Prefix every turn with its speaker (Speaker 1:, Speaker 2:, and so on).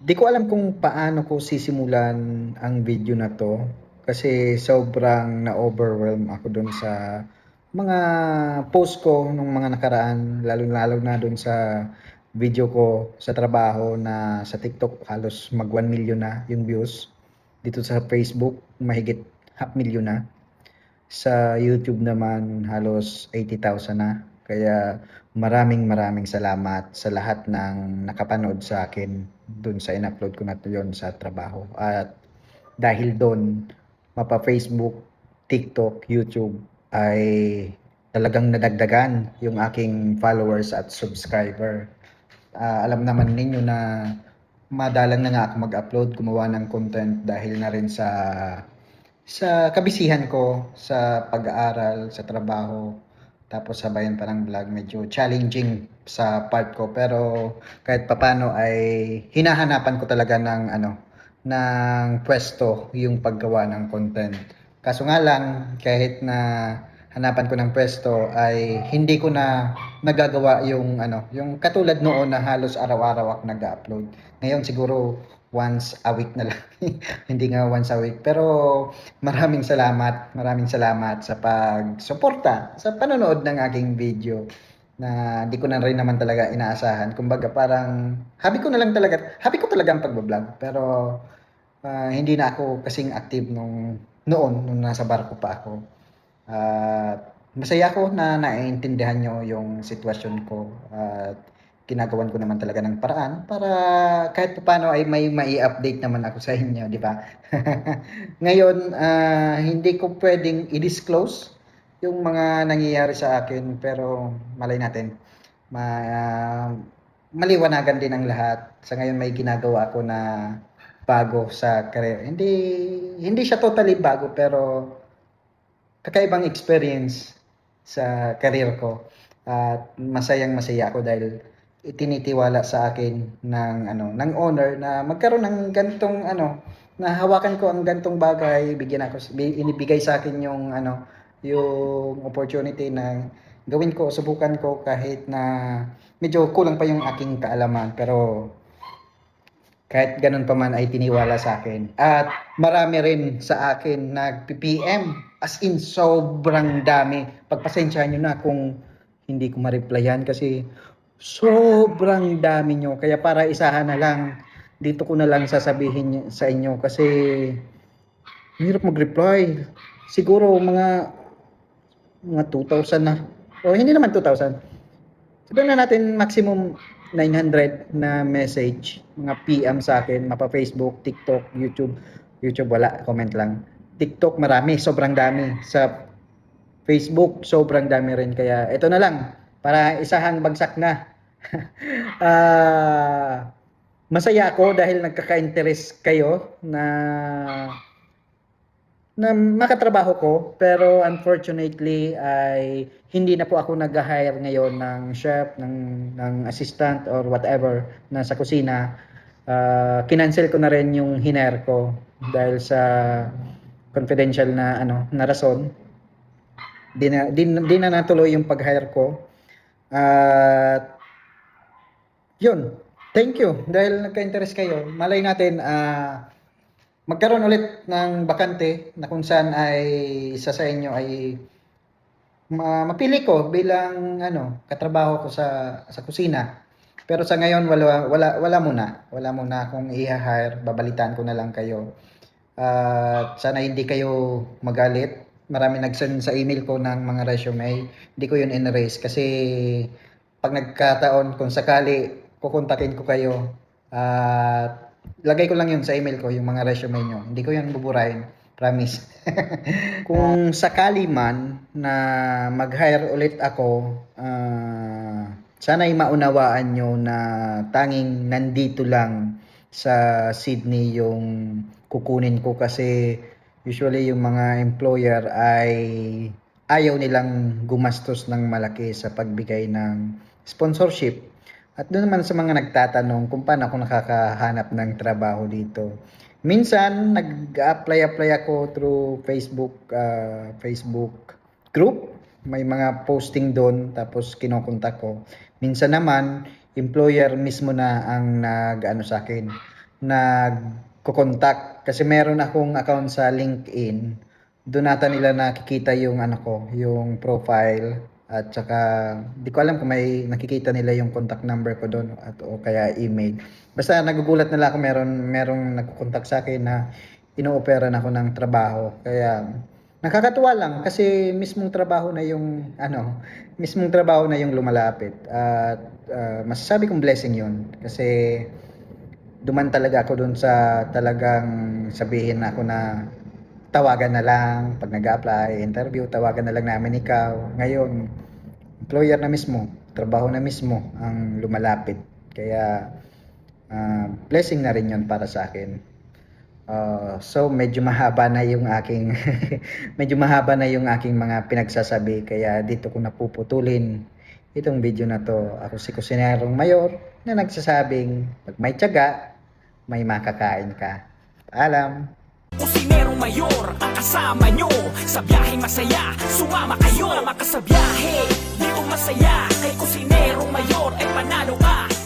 Speaker 1: Di ko alam kung paano ko sisimulan ang video na to kasi sobrang na-overwhelm ako dun sa mga post ko nung mga nakaraan lalo-lalo na dun sa video ko sa trabaho na sa TikTok halos mag 1 million na yung views. Dito sa Facebook mahigit half million na. Sa YouTube naman halos 80,000 na. Kaya maraming maraming salamat sa lahat ng nakapanood sa akin dun sa in-upload ko na yun sa trabaho. At dahil doon, mapa Facebook, TikTok, YouTube ay talagang nadagdagan yung aking followers at subscriber. Ah, alam naman ninyo na madalang na nga ako mag-upload, gumawa ng content dahil na rin sa sa kabisihan ko sa pag-aaral, sa trabaho, tapos sabayan pa ng vlog, medyo challenging sa part ko. Pero kahit papano ay hinahanapan ko talaga ng ano, ng pwesto yung paggawa ng content. Kaso nga lang, kahit na hanapan ko ng pwesto ay hindi ko na nagagawa yung ano, yung katulad noon na halos araw-araw ako nag-upload. Ngayon siguro once a week na lang. hindi nga once a week. Pero maraming salamat, maraming salamat sa pagsuporta sa panonood ng aking video na di ko na rin naman talaga inaasahan. Kumbaga parang happy ko na lang talaga, happy ko talaga ang pagbablog. Pero ah, hindi na ako kasing active nung noon, nung nasa barko pa ako. At masaya ako na naiintindihan nyo yung sitwasyon ko at ginagawan ko naman talaga ng paraan para kahit paano ay may mai-update naman ako sa inyo, di ba? Ngayon, ah, hindi ko pwedeng i-disclose yung mga nangyayari sa akin pero malay natin ma ah, maliwanagan din ang lahat. Sa ngayon may ginagawa ako na bago sa career. Hindi hindi siya totally bago pero kakaibang experience sa career ko at masayang masaya ako dahil itinitiwala sa akin ng ano ng owner na magkaroon ng gantong ano na hawakan ko ang gantong bagay bigyan ako bi- inibigay sa akin yung ano yung opportunity na gawin ko subukan ko kahit na medyo kulang pa yung aking kaalaman pero kahit ganun pa man ay tiniwala sa akin. At marami rin sa akin nag-PPM. As in, sobrang dami. Pagpasensyahan nyo na kung hindi ko ma-replyan kasi sobrang dami nyo. Kaya para isahan na lang, dito ko na lang sasabihin sa inyo kasi hirap mag-reply. Siguro mga mga 2,000 na. O hindi naman 2,000. Sabihin na natin maximum 900 na message, mga PM sa akin, mapa Facebook, TikTok, YouTube. YouTube wala, comment lang. TikTok marami, sobrang dami. Sa Facebook, sobrang dami rin. Kaya ito na lang, para isahang bagsak na. Ah, masaya ako dahil nagkaka-interest kayo na na makatrabaho ko pero unfortunately ay hindi na po ako nag-hire ngayon ng chef, ng, ng assistant or whatever na sa kusina. Ah, kinancel ko na rin yung hiner ko dahil sa confidential na ano na rason. Di na, di, di na natuloy yung pag-hire ko. At yun, thank you dahil nagka-interest kayo. Malay natin ah magkaroon ulit ng bakante na kung saan ay isa sa inyo ay ma- mapili ko bilang ano, katrabaho ko sa sa kusina. Pero sa ngayon wala wala wala muna. Wala muna akong i-hire, babalitaan ko na lang kayo. At sana hindi kayo magalit. Marami nag-send sa email ko ng mga resume. Hindi ko yun in-erase kasi pag nagkataon kung sakali kukontakin ko kayo at lagay ko lang yun sa email ko yung mga resume nyo. Hindi ko yan buburahin. Promise. Kung sakali man na mag-hire ulit ako, ah, sana'y maunawaan nyo na tanging nandito lang sa Sydney yung kukunin ko kasi usually yung mga employer ay ayaw nilang gumastos ng malaki sa pagbigay ng sponsorship. At doon naman sa mga nagtatanong kung paano ako nakakahanap ng trabaho dito. Minsan nag-apply-apply ako through Facebook ah, Facebook group. May mga posting doon tapos kinokontak ko. Minsan naman employer mismo na ang nag-ano sa akin, nagko-contact kasi meron akong account sa LinkedIn. Doon nata nila nakikita yung ano ko, yung profile at saka di ko alam kung may nakikita nila yung contact number ko doon at o kaya email. Basta nagugulat nila ako meron merong nagko-contact sa akin na ino-operan ako ng trabaho. Kaya nakakatuwa lang kasi mismong trabaho na yung ano, mismong trabaho na yung lumalapit at ah, masasabi kong blessing 'yun kasi duman talaga ako doon sa talagang sabihin ako na tawagan na lang pag nag-apply, interview, tawagan na lang namin ikaw. Ngayon, employer na mismo, trabaho na mismo ang lumalapit. Kaya ah, blessing na rin 'yon para sa akin. Ah, so medyo mahaba na yung aking medyo mahaba na yung aking mga pinagsasabi kaya dito ko napuputulin itong video na to. Ako si Kusinerong Mayor na nagsasabing pag may tiyaga, may makakain ka. Paalam!
Speaker 2: Kusinerong mayor ang kasama nyo Sa biyaheng masaya, sumama kayo Sumama ka sa biyahe, dito masaya Kay kusinerong mayor ay panalo ka